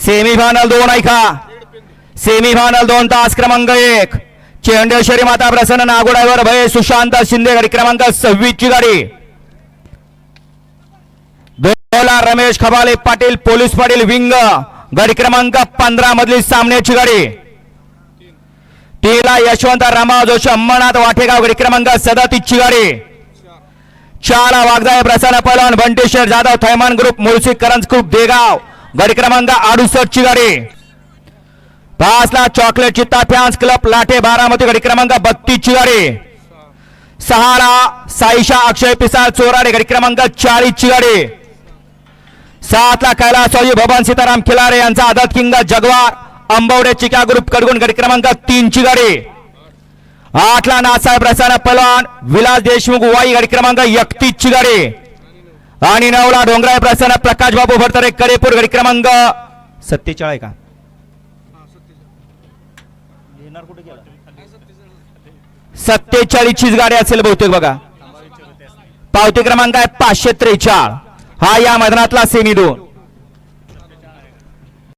Semifinal दोन ऐका. Semifinal दोन तास क्रमांक एक. चेंडेश्वरी माता प्रसन्न नागोडावर भय सुशांत शिंदे गाडी क्रमांक सव्वीस ची गाडी. Ramesh Khabale Patil police Patil wing. गाडी क्रमांक पंधरा मधली सामन्याची गाडी. तीला यशवंत रामा जोशी अंबरनाथ वाटेगाव गाडी क्रमांक सदतीची गाडी. चार वागजाय प्रसन्न पलवान बंटेश्वर जाधव थैमान ग्रुप मुळशी करंज ग्रुप देगाव. गाडी क्रमांक अडुसष्ट ची गाडी. पाचला चॉकलेट चित्ता फॅन्स क्लब लाठे बारामती गाडी क्रमांक बत्तीस ची गाडी. सहाला साईशा अक्षय पिसाळ चोराडे गाडी क्रमांक चाळीस ची गाडी. सातला कैलासवाजी भवन सीताराम खिलारे यांचा आदत किंग जगवार अंबवडे चिका ग्रुप कडगुण गाडी क्रमांक तीन ची गाडी. आठला नाथसाहेब नासाहेब रसाना पलवान विलास देशमुख वाई गाडी क्रमांक एकतीस ची गाडी. आणि नवला डोंगराळ प्रसन्न प्रकाश बाबू भरतरे कडेपूर गाडी क्रमांक सत्तेचाळीस का? सत्तेचाळीसचीच गाडी असेल बहुतेक बघा. पावती क्रमांक आहे पाचशे त्रेचाळ. हा या मैदानातला सेमी दोन